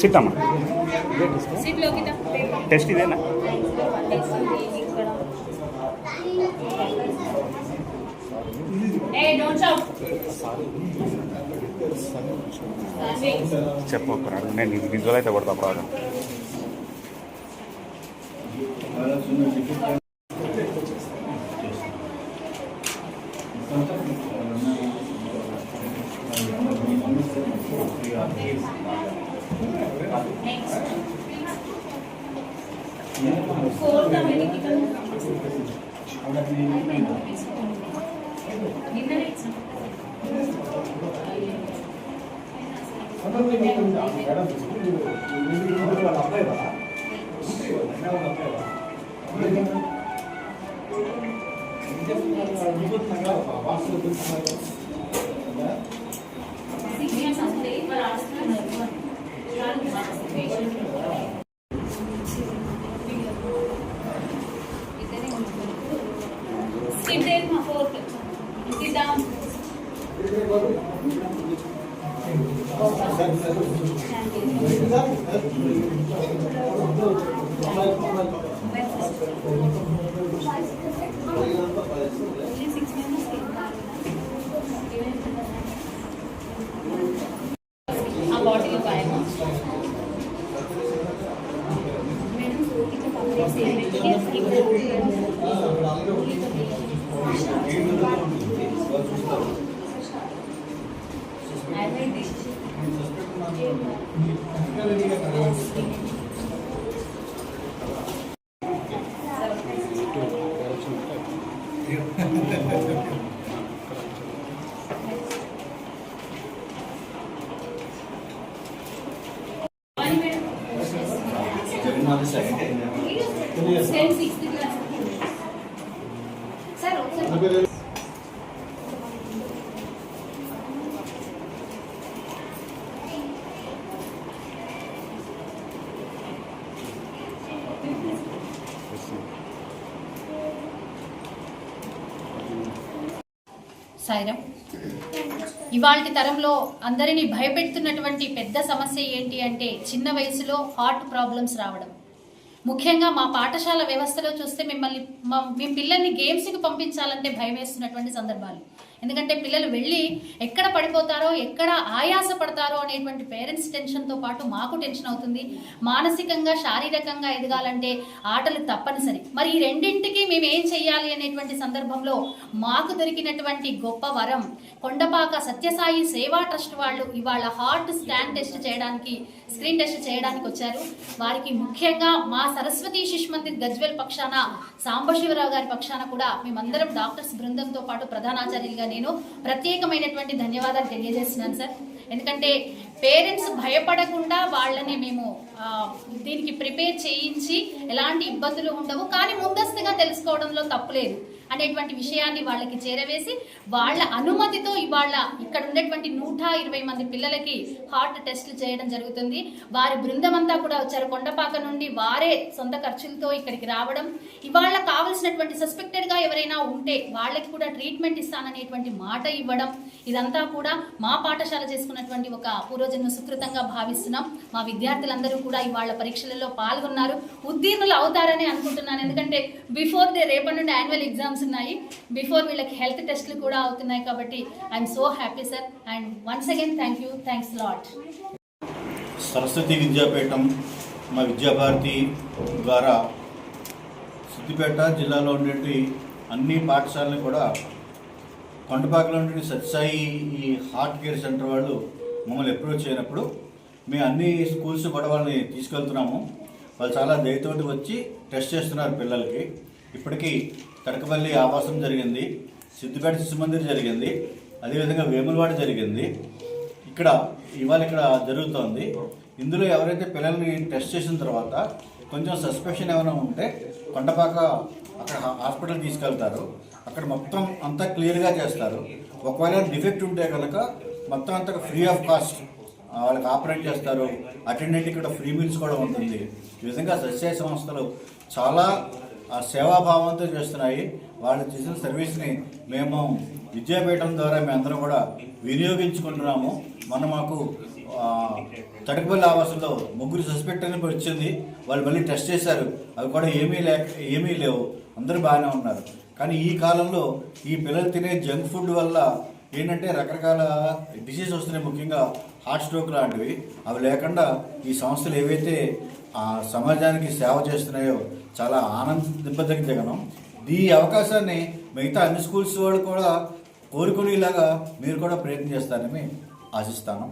SIT అమ్మా test ఇదేనా? ఇక్కడ ఏ డోంట్ నేను విజువల్ అయితే కొడతా problem Thank you. Next fourth American నిన్ననే ఇచ్చాం సిగ్నల్స్ బాటిల్ పాయమా మేడం సోకితో కంప్లీట్ చేయండి Sen 60 Sen సాయిరా ఒకసారి ఇవాళ తరంలో అందరినీ భయపెడుతున్నటువంటి పెద్ద సమస్య ఏంటి అంటే చిన్న వయసులో హార్ట్ ప్రాబ్లమ్స్ రావడం. ముఖ్యంగా మా పాఠశాల వ్యవస్థలో చూస్తే మిమ్మల్ని మా మీ పిల్లల్ని గేమ్స్కి పంపించాలంటే భయం వేస్తున్నటువంటి సందర్భాలు. ఎందుకంటే పిల్లలు వెళ్ళి ఎక్కడ పడిపోతారో ఎక్కడ ఆయాస పడతారో అనేటువంటి పేరెంట్స్ టెన్షన్తో పాటు మాకు టెన్షన్ అవుతుంది. మానసికంగా శారీరకంగా ఎదగాలంటే ఆటలు తప్పనిసరి. మరి ఈ రెండింటికి మేము ఏం చెయ్యాలి అనేటువంటి సందర్భంలో మాకు దొరికినటువంటి గొప్ప వరం కొండపాక సత్యసాయి సేవా ట్రస్ట్ వాళ్ళు ఇవాళ హార్ట్ స్కాన్ టెస్ట్ చేయడానికి స్క్రీన్ టెస్ట్ చేయడానికి వచ్చారు. వారికి ముఖ్యంగా మా సరస్వతి శిశు మందిర్ గజ్వెల్ పక్షాన సాంబశివరావు గారి పక్షాన కూడా మేమందరం డాక్టర్స్ బృందంతో పాటు ప్రధానాచార్యులుగా నేను ప్రత్యేకమైనటువంటి ధన్యవాదాలు తెలియజేస్తున్నాను సార్. ఎందుకంటే పేరెంట్స్ భయపడకుండా వాళ్ళని మేము దీనికి ప్రిపేర్ చేయించి ఎలాంటి ఇబ్బందులు ఉండవు కానీ ముందస్తుగా తెలుసుకోవడంలో తప్పులేదు అనేటువంటి విషయాన్ని వాళ్ళకి చేరవేసి వాళ్ళ అనుమతితో ఇవాళ ఇక్కడ ఉండేటువంటి నూట ఇరవై మంది పిల్లలకి హార్ట్ టెస్టులు చేయడం జరుగుతుంది. వారి బృందం అంతా కూడా వచ్చారు. కొండపాక నుండి వారే సొంత ఖర్చులతో ఇక్కడికి రావడం. ఇవాళ కావలసినటువంటి సస్పెక్టెడ్గా ఎవరైనా ఉంటే వాళ్ళకి కూడా ట్రీట్మెంట్ ఇస్తాననేటువంటి మాట ఇవ్వడం. ఇదంతా కూడా మా పాఠశాల చేసుకున్నటువంటి ఒక పూర్వజన్మ సుకృతంగా భావిస్తున్నాం. మా విద్యార్థులందరూ కూడా ఇవాళ పరీక్షలలో పాల్గొన్నారు. ఉత్తీర్ణులు అవుతారని అనుకుంటున్నాను. ఎందుకంటే బిఫోర్ ది రేపటి నుండి యాన్యువల్ ఎగ్జామ్స్ ఉన్నాయి. బిఫోర్ వీళ్ళకి హెల్త్ టెస్ట్లు కూడా అవుతున్నాయి కాబట్టి I'm so happy sir and once again thank you thanks lot Saraswati Vidyapeetham మా విద్యాభారతి ద్వారా సిద్దిపేట జిల్లాలో ఉండేటి అన్ని పాఠశాలని కూడా కొండపాకలో ఉండే సత్సాయి ఈ హార్ట్ కేర్ సెంటర్ వాళ్ళు మమ్మల్ని అప్రోచ్ అయినప్పుడు మేము అన్ని స్కూల్స్ కూడా వాళ్ళని తీసుకెళ్తున్నాము. వాళ్ళు చాలా దయతోటి వచ్చి టెస్ట్ చేస్తున్నారు పిల్లలకి. ఇప్పటికీ కడకపల్లి ఆవాసం జరిగింది సిద్దిపేట శిశు మందిర్ జరిగింది అదేవిధంగా వేములవాడ జరిగింది. ఇక్కడ ఇవాళ ఇక్కడ జరుగుతోంది. ఇందులో ఎవరైతే పిల్లల్ని టెస్ట్ చేసిన తర్వాత కొంచెం సస్పెక్షన్ ఏమైనా ఉంటే కొండపాక అక్కడ హాస్పిటల్ తీసుకెళ్తారు. అక్కడ మొత్తం అంతా క్లియర్గా చేస్తారు. ఒకవేళ డిఫెక్ట్ ఉంటే కనుక మొత్తం అంతా ఫ్రీ ఆఫ్ కాస్ట్ వాళ్ళకి ఆపరేట్ చేస్తారు. అటెండెంట్ ఇక్కడ ఫ్రీ మీల్స్ కూడా ఉంటుంది. ఈ విధంగా సస్య సంస్థలు చాలా ఆ సేవాభావంతో చేస్తున్నాయి. వాళ్ళు చేసిన సర్వీస్ని మేము విద్యాపీఠం ద్వారా మేమందరం కూడా వినియోగించుకుంటున్నాము. మొన్న మాకు ఆ, తడకపల్లి ఆవాసంలో ముగ్గురు సస్పెక్ట్ అని వచ్చింది. వాళ్ళు మళ్ళీ టెస్ట్ చేశారు. అవి కూడా ఏమీ లేక ఏమీ లేవు. అందరూ బాగానే ఉన్నారు. కానీ ఈ కాలంలో ఈ పిల్లలు తినే జంక్ ఫుడ్ వల్ల ఏంటంటే రకరకాల డిసీజ్ వస్తున్నాయి. ముఖ్యంగా హార్ట్ స్ట్రోక్ లాంటివి. అవి లేకుండా ఈ సంస్థలు ఏవైతే ఆ సమాజానికి సేవ చేస్తున్నాయో చాలా ఆనందింపదగ్గనం ఈ అవకాశాన్ని మిగతా అన్ని స్కూల్స్ వాళ్ళు కూడా కోరుకునేలాగా మీరు కూడా ప్రయత్నం చేస్తారని ఆశిస్తాను.